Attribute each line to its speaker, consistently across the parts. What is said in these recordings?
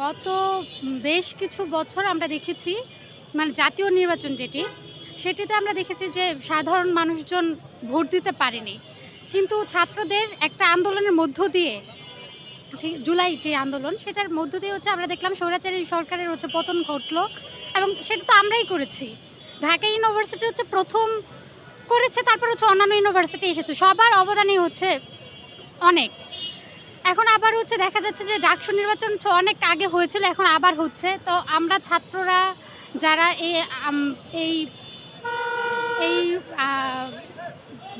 Speaker 1: গত বেশ কিছু বছর আমরা দেখেছি মানে জাতীয় নির্বাচন যেটি, সেটিতে আমরা দেখেছি যে সাধারণ মানুষজন ভোট দিতে পারেনি। কিন্তু ছাত্রদের একটা আন্দোলনের মধ্য দিয়ে, ঠিক জুলাই যে আন্দোলন, সেটার মধ্য দিয়ে হচ্ছে আমরা দেখলাম স্বৈরাচারী সরকারের হচ্ছে পতন ঘটলো এবং সেটা তো আমরাই করেছি। ঢাকা ইউনিভার্সিটি হচ্ছে প্রথম করেছে, তারপর হচ্ছে অন্যান্য ইউনিভার্সিটি এসেছে। সবার অবদানই হচ্ছে অনেক। এখন আবার হচ্ছে, দেখা যাচ্ছে যে ডাকসু নির্বাচন অনেক আগে হয়েছিল, এখন আবার হচ্ছে। তো আমরা ছাত্ররা যারা এই এই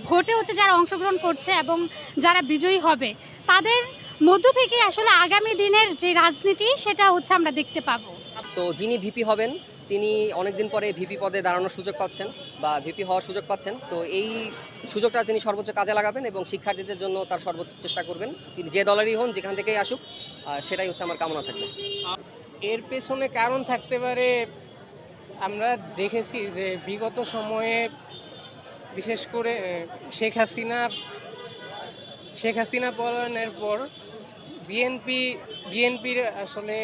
Speaker 1: ভোটে হচ্ছে যারা অংশগ্রহণ করছে এবং যারা বিজয়ী হবে, তাদের মধ্য থেকে আসলে আগামী দিনের যে রাজনীতি, সেটা হচ্ছে আমরা দেখতে পাবো।
Speaker 2: তো যিনি ভিপি হবেন, তিনি অনেকদিন পরে ভিপি পদে দাঁড়ানোর সুযোগ পাচ্ছেন বা ভিপি হওয়ার সুযোগ পাচ্ছেন। তো এই সুযোগটা তিনি সর্বোচ্চ কাজে লাগাবেন এবং শিক্ষার্থীদের জন্য তার সর্বোচ্চ চেষ্টা করবেন। তিনি যে দলেরই হন, যেখান থেকেই আসুক সেটাই হচ্ছে আমার কামনা থাকবে।
Speaker 3: এর পেছনে কারণ থাকতে পারে, আমরা দেখেছি যে বিগত সময়ে বিশেষ করে শেখ হাসিনার, শেখ হাসিনা পলায়নের পর বিএনপি, বিএনপির আসলে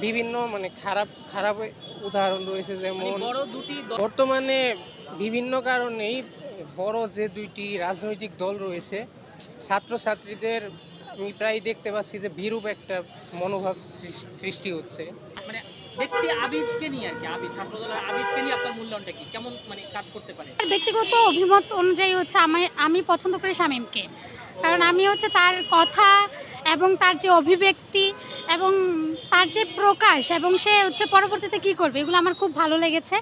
Speaker 3: বিভিন্ন মানে খারাপ খারাপ উদাহরণ রয়েছে যেমন
Speaker 4: দুটি দল
Speaker 3: বর্তমানে বিভিন্ন কারণেই বড় যে দুইটি রাজনৈতিক দল রয়েছে ছাত্রছাত্রীদের আমি প্রায় দেখতে পাচ্ছি যে বিরূপ একটা মনোভাব সৃষ- সৃষ্টি হচ্ছে।
Speaker 4: মানে ব্যক্তি আবিদকে নিয়ে আর কি আবিদ ছাত্র দলের আবিদকে নিয়ে আপনার মূল্যায়নটা কি? কেমন মানে কাজ করতে পারে?
Speaker 1: ব্যক্তিগত অভিমত অনুযায়ী হচ্ছে আমি আমি পছন্দ করি শামীমকে। কারণ আমি হচ্ছে তার কথা এবং তার যে অভিব্যক্তি এবং তার যে প্রকাশ এবং সে হচ্ছে পরবর্তীতে কি করবে এগুলো আমার খুব ভালো লেগেছে।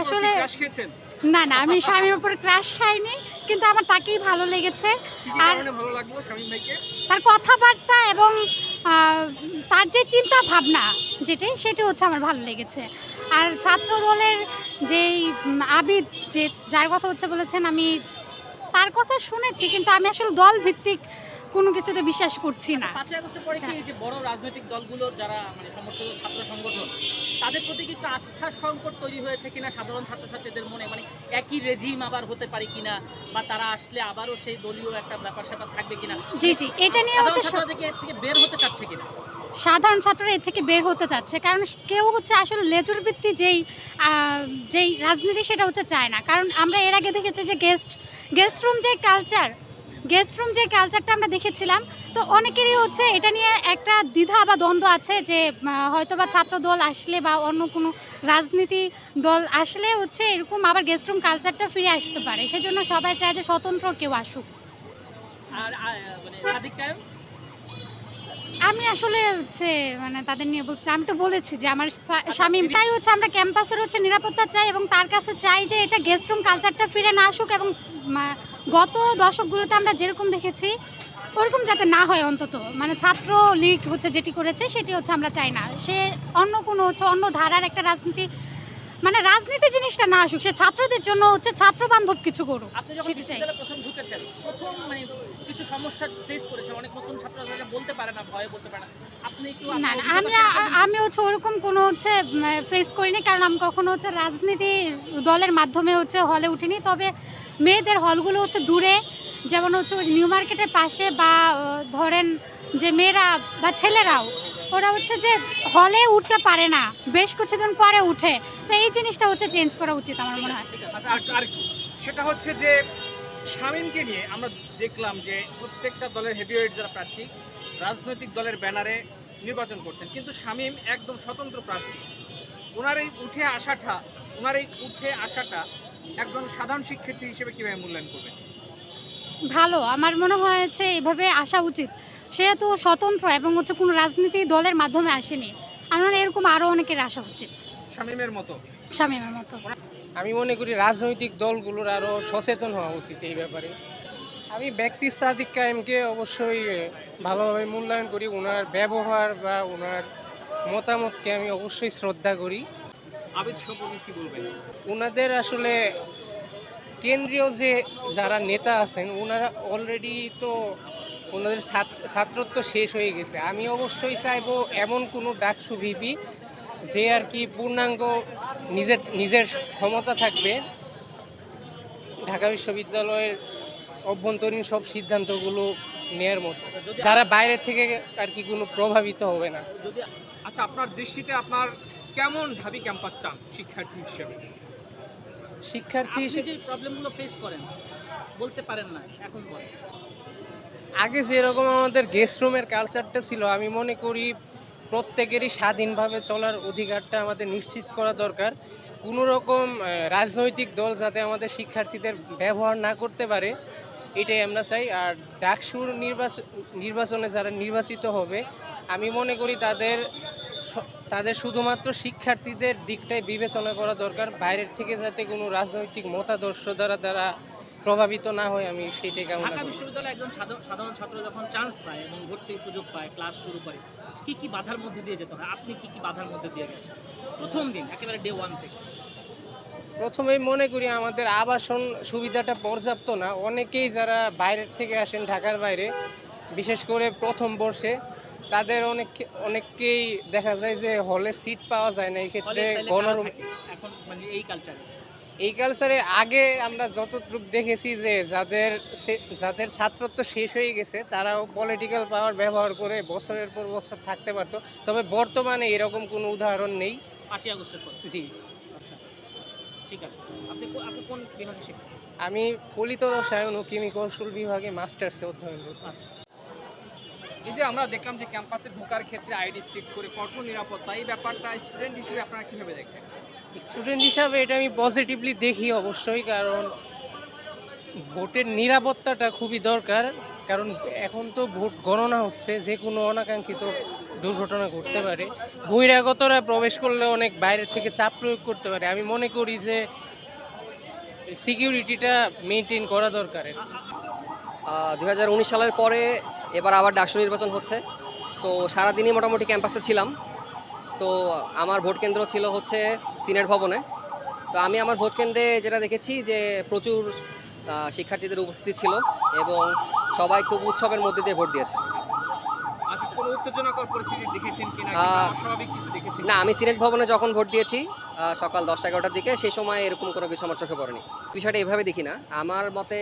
Speaker 1: আসলে- না না আমি স্বামীর উপর ক্রাশ খাইনি কিন্তু আমার তাকেই ভালো লেগেছে। আর- তার কথাবার্তা এবং তার যে চিন্তা ভাবনা যেটি, সেটি হচ্ছে আমার ভালো লেগেছে। আর ছাত্র দলের যেই আবিদ, যে যার কথা হচ্ছে বলেছেন, আমি তার কথা শুনেছি, কিন্তু আমি আসলে দল ভিত্তিক কোনো কিছুতে বিশ্বাস করছি না।
Speaker 4: পাঁচই আগস্টের পরে কি যে বড় রাজনৈতিক দলগুলো যারা মানে সমর্থিত ছাত্র সংগঠন তাদের প্রতি কি একটু আস্থার সংকট তৈরি হয়েছে কিনা? সাধারণ ছাত্রছাত্রীদের মনে মানে একই রেজিম আবার হতে পারে কিনা? বা তারা আসলে আবারও সেই দলীয় একটা ব্যাপার স্যাপার থাকবে কিনা?
Speaker 1: জি জি এটা নিয়ে হচ্ছে
Speaker 4: এর থেকে বের হতে চাচ্ছে কিনা?
Speaker 1: সাধারণ ছাত্ররা এর থেকে বের হতে চাচ্ছে কারণ কেউ হচ্ছে আসলে লেজুর ভিত্তি যেই যেই রাজনীতি সেটা হচ্ছে চায় না। কারণ আমরা এর আগে দেখেছি যে গেস্ট গেস্ট রুম যে কালচার গেস্ট রুম যে কালচারটা আমরা দেখেছিলাম তো অনেকেরই হচ্ছে এটা নিয়ে একটা দ্বিধা বা দ্বন্দ্ব আছে যে হয়তো বা ছাত্র দল আসলে বা অন্য কোনো রাজনীতি দল আসলে হচ্ছে এরকম আবার গেস্ট রুম কালচারটা ফিরে আসতে পারে। সেজন্য সবাই চায় যে স্বতন্ত্র কেউ আসুক।
Speaker 4: আর মানে
Speaker 1: আমি আসলে হচ্ছে মানে তাদের নিয়ে বলছি আমি তো বলেছি যে আমার স্বা- স্বামী তাই হচ্ছে আমরা ক্যাম্পাসের হচ্ছে নিরাপত্তা চাই এবং তার কাছে চাই যে এটা গেস্ট রুম কালচারটা ফিরে না আসুক এবং গত দশকগুলোতে আমরা যেরকম দেখেছি ওরকম যাতে না হয় অন্তত। মানে ছাত্র লীগ হচ্ছে যেটি করেছে সেটি হচ্ছে আমরা চাই না। সে অন্য কোনো হচ্ছে অন্য ধারার একটা রাজনীতি মানে রাজনীতি জিনিসটা না আসুক সে ছাত্রদের জন্য হচ্ছে ছাত্র বান্ধব কিছু করুক সেটি চাই।
Speaker 4: প্রথম ঢুকেছেন প্রথম মানে কিছু সমস্যা ফেস করেছেন অনেক নতুন ছাত্রছাত্রীরা বলতে পারে না ভয়ে বলতে পারে না।
Speaker 1: না না আমি আমি হচ্ছে ওরকম কোনো হচ্ছে ফেস করিনি কারণ আমি কখনো হচ্ছে রাজনীতি দলের মাধ্যমে হচ্ছে হলে উঠিনি। তবে মেয়েদের হলগুলো হচ্ছে দূরে, যেমন হচ্ছে ওই নিউ মার্কেটের পাশে বা ধরেন যে মেয়েরা বা ছেলেরাও, ওরা হচ্ছে যে হলে উঠতে পারে না, বেশ কিছুদিন পরে উঠে তো এই জিনিসটা হচ্ছে চেঞ্জ করা উচিত আমার মনে হয়।
Speaker 5: আচ্ছা সেটা হচ্ছে যে শামীমকে নিয়ে আমরা দেখলাম যে প্রত্যেকটা দলের হেভিওয়েট যারা প্রার্থী, রাজনৈতিক দলের ব্যানারে নির্বাচন করছেন, কিন্তু শামীম একদম স্বতন্ত্র প্রার্থী ওনার এই উঠে আসাটা ওনার এই উঠে আসাটা একজন সাধারণ শিক্ষার্থী হিসেবে কীভাবে মূল্যায়ন করবেন?
Speaker 1: ভালো আমার মনে হয়েছে এভাবে আসা উচিত। সেহেতু স্বতন্ত্র এবং হচ্ছে কোনো রাজনীতি দলের মাধ্যমে আসেনি। আমার এরকম আরও অনেকের আসা উচিত।
Speaker 5: শামীমের মতো?
Speaker 1: শামীমের মতো।
Speaker 3: আমি মনে করি রাজনৈতিক দলগুলোর আরও সচেতন হওয়া উচিত এই ব্যাপারে। আমি ব্যক্তি সাদিক কায়েমকে অবশ্যই ভালোভাবে মূল্যায়ন করি। ওনার ব্যবহার বা ওনার মতামতকে আমি অবশ্যই শ্রদ্ধা করি।
Speaker 5: আবিদ সম্পর্কে কি বলবেন?
Speaker 3: ওনাদের আসলে কেন্দ্রীয় যে যারা নেতা আছেন ওনারা অলরেডি তো ওনাদের ছাত্রত্ব শেষ হয়ে গেছে। আমি অবশ্যই চাইব এমন কোনো ডাকসু ভিপি যে আর কি পূর্ণাঙ্গ নিজের নিজের ক্ষমতা থাকবে ঢাকা বিশ্ববিদ্যালয়ের অভ্যন্তরীণ সব সিদ্ধান্তগুলো নেয়ার মতো। যারা বাইরে থেকে আর কি কোনো প্রভাবিত হবে না।
Speaker 5: আচ্ছা আপনার দৃষ্টিতে আপনার কেমন ঢাবি ক্যাম্পাস চান শিক্ষার্থী হিসেবে?
Speaker 3: শিক্ষার্থী হিসেবে
Speaker 4: যে প্রবলেমগুলো ফেস করেন বলতে পারেন না এখন বলেন।
Speaker 3: আগে যেরকম আমাদের গেস্ট রুমের কালচারটা ছিল আমি মনে করি প্রত্যেকেরই স্বাধীনভাবে চলার অধিকারটা আমাদের নিশ্চিত করা দরকার। কোনো রকম রাজনৈতিক দল যাতে আমাদের শিক্ষার্থীদের ব্যবহার না করতে পারে এটাই আমরা চাই। আর ডাকসুর নির্বাচন নির্বাচনে যারা নির্বাচিত হবে আমি মনে করি তাদের তাদের শুধুমাত্র শিক্ষার্থীদের দিকটাই বিবেচনা করা দরকার। বাইরের থেকে যাতে কোনো রাজনৈতিক মতাদর্শ দ্বারা তারা প্রভাবিত না হয় আমি সেটাই কামনা
Speaker 4: ঢাকা বিশ্ববিদ্যালয়ে একজন সাধারণ- ছাত্র যখন চান্স পায় এবং ভর্তির সুযোগ পায় ক্লাস শুরু করে কি কি বাধার মধ্যে দিয়ে যেতে হয়? আপনি কি কি বাধার মধ্যে দিয়ে গেছেন? প্রথম দিন একেবারে ডে ওয়ান থেকে।
Speaker 3: প্রথমেই মনে করি আমাদের আবাসন সুবিধাটা পর্যাপ্ত না। অনেকেই যারা বাইরের থেকে আসেন ঢাকার বাইরে বিশেষ করে প্রথম বর্ষে তাদের অনেক অনেককেই দেখা যায় যে হলে সিট পাওয়া যায় না এই ক্ষেত্রে গণরুম
Speaker 4: এখন মানে এই কালচারে
Speaker 3: এই কালচারে আগে আমরা যতটুকু দেখেছি যে যাদের যাদের ছাত্রত্ব শেষ হয়ে গেছে তারাও পলিটিক্যাল পাওয়ার ব্যবহার করে বছরের পর বছর থাকতে পারতো। তবে বর্তমানে এরকম কোনো উদাহরণ নেই।
Speaker 4: পাঁচই আগস্টের পর?
Speaker 3: জি।
Speaker 4: আচ্ছা ঠিক আছে। আপনি আপনি কোন বিভাগে শিখেন?
Speaker 3: আমি ফলিত রসায়ন ও কেমি কৌশল বিভাগে মাস্টার্সে অধ্যয়ন করছি
Speaker 4: আচ্ছা।
Speaker 5: এই যে আমরা দেখলাম যে ক্যাম্পাসে ঢোকার ক্ষেত্রে আইডি চেক করে কঠোর নিরাপত্তা, এই ব্যাপারটা স্টুডেন্ট হিসেবে আপনারা কীভাবে দেখেন?
Speaker 3: স্টুডেন্ট হিসাবে এটা আমি পজিটিভলি দেখি অবশ্যই, কারণ ভোটের নিরাপত্তাটা খুবই দরকার। কারণ এখন তো ভোট গণনা হচ্ছে, যে কোনো অনাকাঙ্ক্ষিত দুর্ঘটনা ঘটতে পারে। বহিরাগতরা প্রবেশ করলে অনেক বাইরের থেকে চাপ প্রয়োগ করতে পারে। আমি মনে করি যে সিকিউরিটিটা মেনটেন করা দরকার
Speaker 2: দু সালের পরে এবার আবার ডাকসু নির্বাচন হচ্ছে। তো সারাদিনই মোটামুটি ক্যাম্পাসে ছিলাম। তো আমার ভোট কেন্দ্র ছিল হচ্ছে সিনেট ভবনে। তো আমি আমার ভোট কেন্দ্রে যেটা দেখেছি যে প্রচুর শিক্ষার্থীদের উপস্থিতি ছিল এবং সবাই খুব উৎসবের মধ্যে দিয়ে ভোট দিয়েছে।
Speaker 5: আচ্ছা কোনো উত্তেজনাকর পরিস্থিতি দেখেছেন কিনা
Speaker 2: আহ,
Speaker 5: কিংবা অস্বাভাবিক কিছু দেখেছেন
Speaker 2: না আমি সিনেট ভবনে যখন ভোট দিয়েছি সকাল দশটা এগারোটার দিকে, সেই সময় এরকম কোনো কিছু আমার চোখে পড়েনি। বিষয়টা এভাবে দেখি না। আমার মতে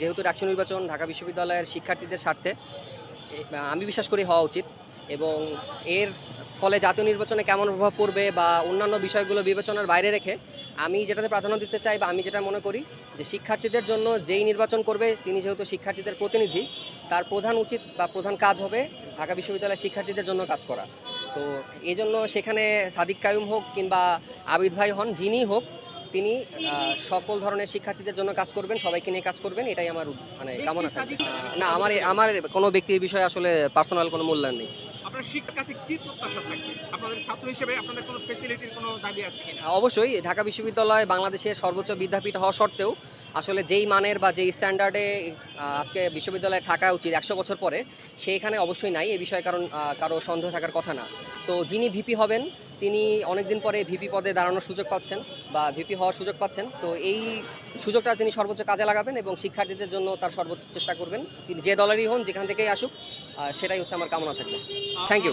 Speaker 2: যেহেতু ডাকসু নির্বাচন ঢাকা বিশ্ববিদ্যালয়ের শিক্ষার্থীদের স্বার্থে আমি বিশ্বাস করি হওয়া উচিত এবং এর ফলে জাতীয় নির্বাচনে কেমন প্রভাব পড়বে বা অন্যান্য বিষয়গুলো বিবেচনার বাইরে রেখে আমি যেটাতে প্রাধান্য দিতে চাই বা আমি যেটা মনে করি যে শিক্ষার্থীদের জন্য যেই নির্বাচন করবে, তিনি যেহেতু শিক্ষার্থীদের প্রতিনিধি, তার প্রধান উচিত বা প্রধান কাজ হবে ঢাকা বিশ্ববিদ্যালয়ের শিক্ষার্থীদের জন্য কাজ করা। তো এই জন্য সেখানে সাদিক কায়ুম হোক কিংবা আবিদ ভাই হন যিনি হোক তিনি সকল ধরনের শিক্ষার্থীদের জন্য কাজ করবেন সবাইকে নিয়ে কাজ করবেন এটাই আমার মানে কামনা না আমার আমার কোনো ব্যক্তির বিষয়ে আসলে পার্সোনাল কোনো মূল্যায়ন নেই।
Speaker 5: আপনার শিক্ষার কাছে কি প্রত্যাশা থাকবে? আপনাদের ছাত্র হিসেবে আপনাদের কোনো ফেসিলিটির কোনো দাবি আছে কিনা?
Speaker 2: অবশ্যই। ঢাকা বিশ্ববিদ্যালয় বাংলাদেশের সর্বোচ্চ বিদ্যাপীঠ হওয়া সত্ত্বেও আসলে যেই মানের বা যেই স্ট্যান্ডার্ডে আজকে বিশ্ববিদ্যালয়ে থাকা উচিত একশো বছর পরে, সেইখানে অবশ্যই নাই। এ বিষয়ে কারণ কারও সন্দেহ থাকার কথা না। তো যিনি ভিপি হবেন তিনি অনেকদিন পরে ভিপি পদে দাঁড়ানোর সুযোগ পাচ্ছেন বা ভিপি হওয়ার সুযোগ পাচ্ছেন। তো এই সুযোগটা তিনি সর্বোচ্চ কাজে লাগাবেন এবং শিক্ষার্থীদের জন্য তার সর্বোচ্চ চেষ্টা করবেন। তিনি যে দলেরই হন, যেখান থেকেই আসুক সেটাই হচ্ছে আমার কামনা থাকবে।
Speaker 5: থ্যাংক কি